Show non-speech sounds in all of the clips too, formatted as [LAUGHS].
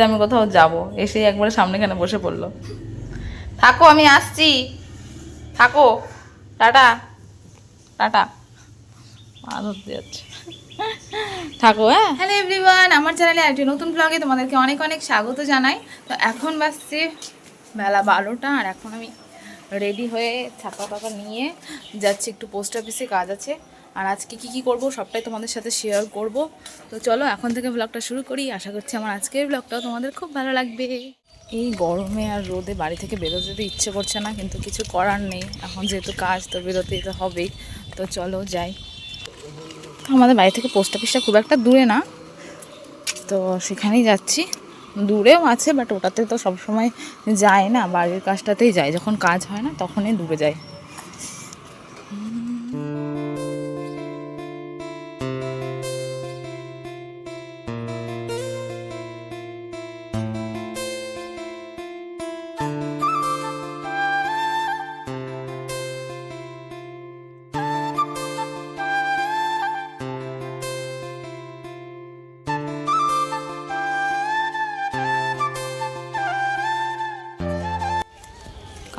যে আমি কোথাও যাব। এসেই একবারে সামনেখানে বসে পড়ল। থাকো, আমি আসছি। থাকো। টাটা। টাটা। ধরতে যাচ্ছে। থাকো হ্যাঁ? হ্যালো এভরিওয়ান আমার চ্যানেলে একটি নতুন ব্লগে তোমাদেরকে অনেক অনেক স্বাগত জানাই। তো এখন বাজছে বেলা বারোটা আর এখন আমি রেডি হয়ে ছাপা পাপা নিয়ে যাচ্ছি। একটু পোস্ট অফিসে কাজ আছে। আর আজকে কি কি করব সবটাই তোমাদের সাথে শেয়ার করব। তো চলো, এখন থেকে ব্লগটা শুরু করি। আশা করছি আমার আজকের ব্লগটাও তোমাদের খুব ভালো লাগবে। এই গরমে আর রোদে বাড়ি থেকে বেরোতে তো ইচ্ছে করছে না, কিন্তু কিছু করার নেই। এখন যেহেতু কাজ, তো বেরোতেই তো হবেই তো চলো, যাই। আমাদের বাড়ি থেকে পোস্ট অফিসটা খুব একটা দূরে না। তো সেখানেই যাচ্ছি। দূরেও আছে বাট ওটাতে তো সবসময় যায় না। বাড়ির কাজটাতেই যায়। যখন কাজ হয় না, তখনই দূরে যায়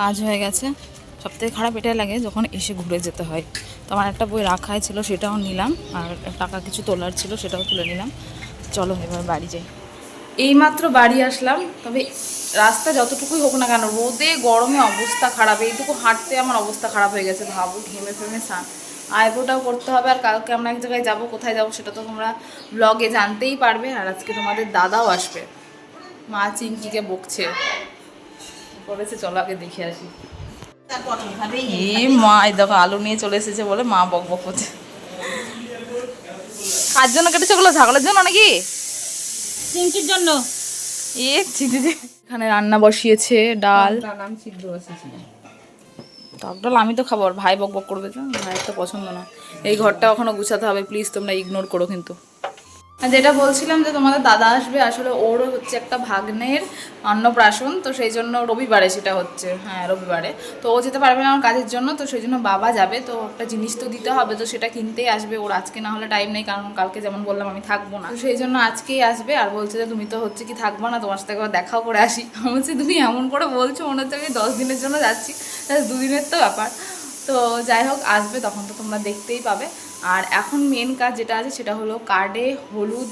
কাজ হয়ে গেছে। সবথেকে খারাপ এটাই লাগে যখন এসে ঘুরে যেতে হয়। তো আমার একটা বই রাখাই ছিল, সেটাও নিলাম। আর টাকা কিছু তোলার ছিল, সেটাও তুলে নিলাম। চলো এবার বাড়ি যাই। এইমাত্র বাড়ি আসলাম, তবে রাস্তা যতটুকুই হোক না কেন, রোদে, গরমে অবস্থা খারাপ। এইটুকু হাঁটতে আমার অবস্থা খারাপ হয়ে গেছে। ভাবো, ঘেমে ফেমে সান আইব্রোটাও করতে হবে। আর কালকে আমরা এক জায়গায় যাব, কোথায় যাব সেটা তো তোমরা ব্লগে জানতেই পারবে। আর আজকে তোমাদের দাদাও আসবে। মা চিঙ্কিকে বকছে। করেছে চলো আগে দেখে আসি। মা এই দেখো আলু নিয়ে চলে এসেছে বলে মা বক বক করছে। কার জন্য কেটেছে ওগুলো? ছাগলের জন্য নাকি? চিংচির জন্য। এ চিঠি এখানে রান্না বসিয়েছে ডাল। আমি সিদ্ধ বসেছি। টক ডাল আমি তো খাব আর ভাই বক বক করবে তো ভাইয়ের তো পছন্দ না। এই ঘরটা ওখানে গুছাতে হবে প্লিজ তোমরা ইগনোর করো কিন্তু। যেটা বলছিলাম যে তোমাদের দাদা আসবে, আসলে ওরও হচ্ছে একটা ভাগ্নের অন্নপ্রাশন, তো সেই জন্য রবিবারে সেটা হচ্ছে। হ্যাঁ রবিবারে। তো ও যেতে পারবে না আমার কাজের জন্য, তো সেই জন্য বাবা যাবে। তো একটা জিনিস তো দিতে হবে, তো সেটা কিনতেই আসবে। ওর আজকে না হলে টাইম নেই, কারণ কালকে যেমন বললাম আমি থাকব না। সেই জন্য আজকেই আসবে আর বলছে যে, তুমি তো হচ্ছে কি থাকব না, তোমার সাথে একবার দেখাও করে আসি। [LAUGHS] আমি বলছি, তুমি এমন করে বলছো, মনে হচ্ছে আমি দশ দিনের জন্য যাচ্ছি। দুদিনের তো ব্যাপার। তো যাই হোক, আসবে, তখন তো তোমরা দেখতেই পাবে। আর এখন মেন কাজ যেটা আছে সেটা হলো কার্ডে হলুদ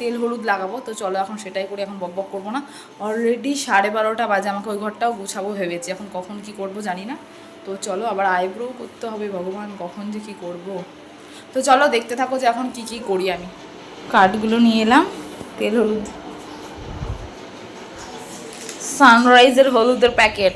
তেল হলুদ লাগাবো। তো চলো এখন সেটাই করে এখন বক বক করব না। অলরেডি সাড়ে বারোটা বাজে, আমাকে ওই ঘরটাও গুছাবো ভেবেছি। এখন কখন কি করব জানি না। তো চলো আবার আইব্রো করতে হবে ভগবান, কখন যে কি করব। তো চলো দেখতে থাকো যে এখন কি কি করি আমি। কার্ডগুলো নিয়ে এলাম, তেল হলুদ। সানরাইজের হলুদের প্যাকেট।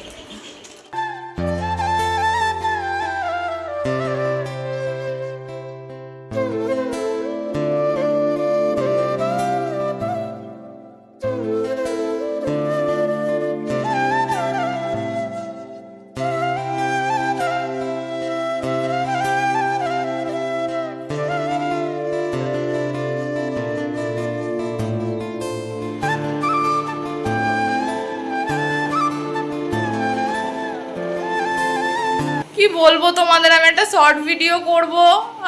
বলব তোমাদের, আমি একটা শর্ট ভিডিও করব।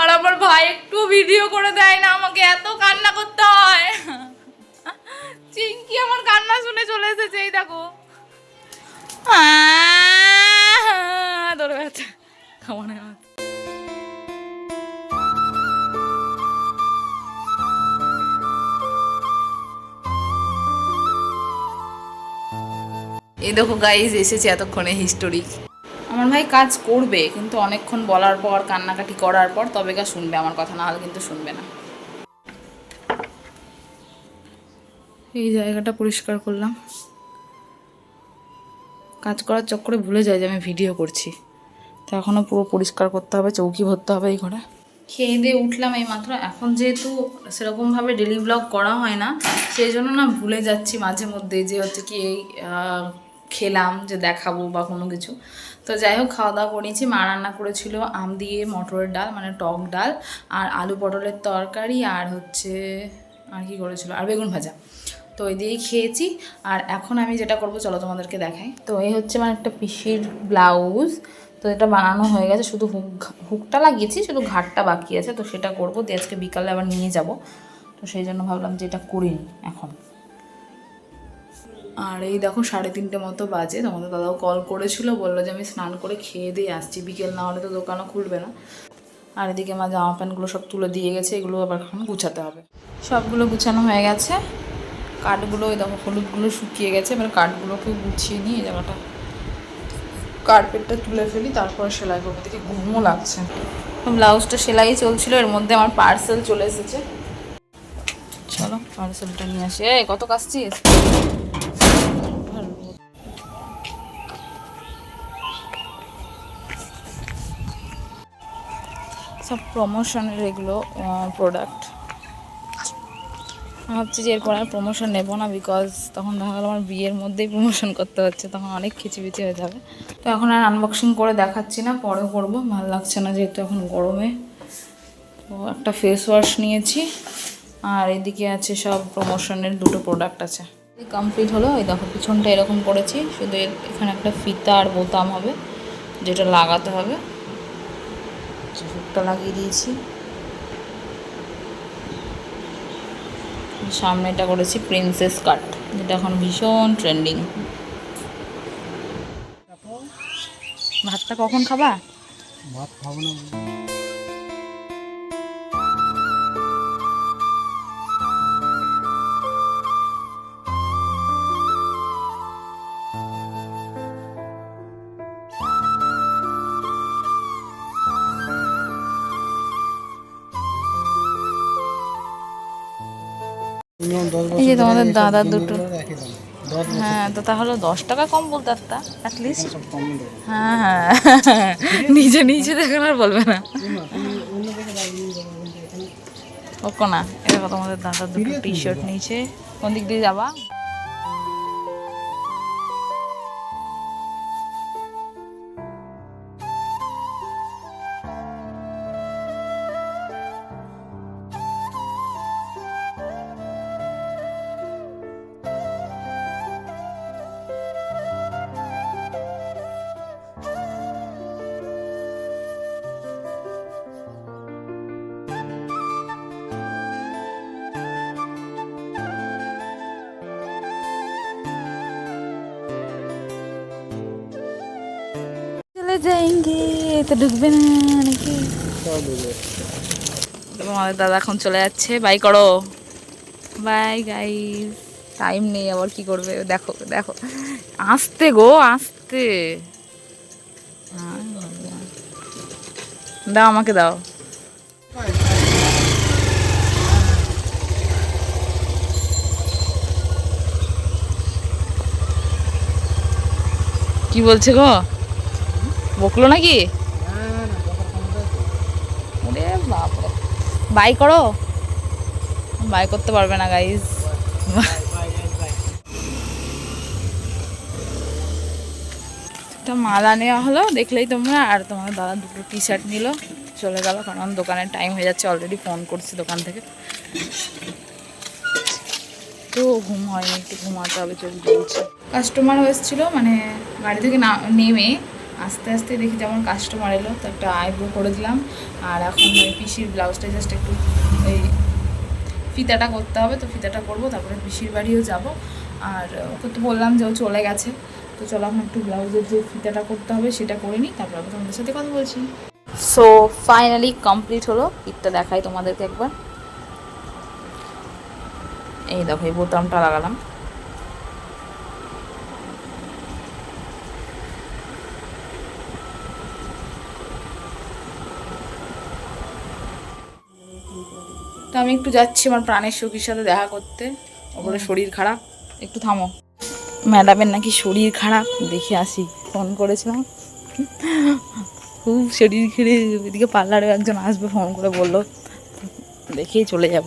আর আমার ভাই একটু ভিডিও করে দেয় না, আমাকে এত কান্না করতে হয়। চিঙ্কি আমার কান্না শুনে চলে এসেছে, এই দেখো। এই দেখো গাইজ এসেছে এতক্ষণে হিস্টোরি আমার ভাই কাজ করবে, কিন্তু অনেকক্ষণ বলার পর, কান্নাকাটি করার পর তবে গা শুনবে আমার কথা না হলে কিন্তু শুনবে না। এই জায়গাটা পরিষ্কার করলাম। কাজ করার চক্করে ভুলে যায় যে আমি ভিডিও করছি। তো এখনও পুরো পরিষ্কার করতে হবে, চৌকি ভরতে হবে এই ঘরে। খেয়ে দিয়ে উঠলাম এই মাত্র। এখন যেহেতু সেরকমভাবে ডেলি ব্লগ করা হয় না, সেই জন্য না ভুলে যাচ্ছি মাঝে মধ্যে যে হচ্ছে কি এই খেলাম, যে দেখাবো বা কোনো কিছু। তো যাই হোক, খাওয়া দাওয়া করেছি মা রান্না করেছিল আম দিয়ে মটরের ডাল মানে টক ডাল, আর আলু পটলের তরকারি, আর হচ্ছে, আর কি করেছিল? আর বেগুন ভাজা। তো ওই দিয়েই খেয়েছি। আর এখন আমি যেটা করব, চলো তোমাদেরকে দেখাই। তো এই হচ্ছে আমার একটা পিসির ব্লাউজ। তো এটা বানানো হয়ে গেছে, শুধু হুক হুকটা লাগিয়েছি, শুধু ঘাটটা বাকি আছে। তো সেটা করব। দিয়ে আজকে বিকালে আবার নিয়ে যাব। তো সেই জন্য ভাবলাম যে এটা করিনি এখন। আর এই দেখো সাড়ে তিনটে মতো বাজে, তোমাদের দাদাও কল করেছিল, বলল যে আমি স্নান করে খেয়ে দিয়ে আসছি, বিকেল না হলে তো দোকানও খুলবে না। আর এদিকে আমার জামা প্যান্টগুলো সব তুলে দিয়ে গেছে, এগুলো আবার এখন গুছাতে হবে। সবগুলো গুছানো হয়ে গেছে। কাঠগুলো ওই দেখো হলুদগুলো শুকিয়ে গেছে, এবার কাঠগুলোকে গুছিয়ে নিয়ে জামাটা কার্পেটটা তুলে ফেলি, তারপর সেলাই করব। দেখি ঘুমও লাগছে। ব্লাউজটা সেলাই চলছিল, এর মধ্যে আমার পার্সেল চলে এসেছে। চলো পার্সেলটা নিয়ে আসি। এ কত কাজছিস সব প্রমোশনের এগুলো প্রোডাক্ট ভাবছি যে এরপর আর প্রমোশন নেব না বিকজ তখন দেখা গেলো আমার বিয়ের মধ্যেই প্রমোশন করতে হচ্ছে, তখন অনেক খিচিবিচি হয়ে যাবে। তো এখন আর আনবক্সিং করে দেখাচ্ছি না পরে করব। ভালো লাগছে না যেহেতু এখন গরমে। তো একটা ফেস ওয়াশ নিয়েছি, আর এদিকে আছে সব প্রমোশনের দুটো প্রোডাক্ট আছে। কমপ্লিট হলো, এই দেখো পিছনটা এরকম করেছি, শুধু এখানে একটা ফিতা আর বোতাম হবে, যেটা লাগাতে হবে। হুকটা লাগিয়ে দিয়েছি। সামনে এটা করেছি প্রিন্সেস কাট যেটা এখন ভীষণ ট্রেন্ডিং ভাতটা কখন খাবা? ভাত খাব না। এই যে তোমাদের দাদা দুটো। হ্যাঁ তো তাহলে দশ টাকা কম বলতে একটা অ্যাটলিস্ট হ্যাঁ হ্যাঁ। নিজে নিজে দেখেন আর বলবে না। ওকো না এরকম তোমাদের দাদা দুটো টি শার্ট নিয়েছে। কোন দিক দিয়ে যাবা? যাएंगे তো ঢুকবে না নাকি দেবে দাদা এখন চলে যাচ্ছে। বাই করো। বাই গাইস টাইম নেই, আবার কি করবে? দেখো দেখো। আসতে গো, আসতে। দাও আমাকে দাও। কি বলছে গো? বকলো নাকি? বাই করো। বাই করতে পারবে না গাইজ একটা মালা নেওয়া হলো, দেখলেই তোমরা। আর তোমার দাদা দুটো টি শার্ট নিল। চলে গেল, কারণ দোকানের টাইম হয়ে যাচ্ছে অলরেডি ফোন করছি দোকান থেকে। তো ঘুম হয়নি, একটু ঘুমাতে হবে চোখ জ্বলছে কাস্টমার এসেছিল মানে গাড়ি থেকে না নেমে আস্তে আস্তে দেখি যেমন কাস্টমার এলো, তো একটা আইব্রো করে দিলাম। আর এখন ওই পিসির ব্লাউজটা জাস্ট একটু এই ফিতাটা করতে হবে, তো ফিতাটা করব, তারপরে পিসির বাড়িও যাব। আর ওকে তো বললাম যে ও চলে গেছে, তো চলো এখন একটু ব্লাউজের যে ফিতাটা করতে হবে সেটা করে নিই, তারপর আমি তোমাদের সাথে কথা বলছি। সো ফাইনালি কমপ্লিট হলো ঈদটা দেখাই তোমাদেরকে একবার। এই দেখো, এই বোতামটা লাগালাম। তো আমি একটু যাচ্ছি আমার প্রাণের সখীর সাথে দেখা করতে। ওপরে শরীর খারাপ। একটু থামো। ম্যাডামের নাকি শরীর খারাপ। দেখে আসি, ফোন করেছিলাম। খুব শরীর খেড়ে এদিকে পার্লারে একজন আসবে, ফোন করে বলল। দেখেই চলে যাব।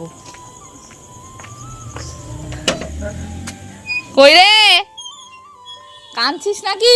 কই রে? কাঁদছিস নাকি?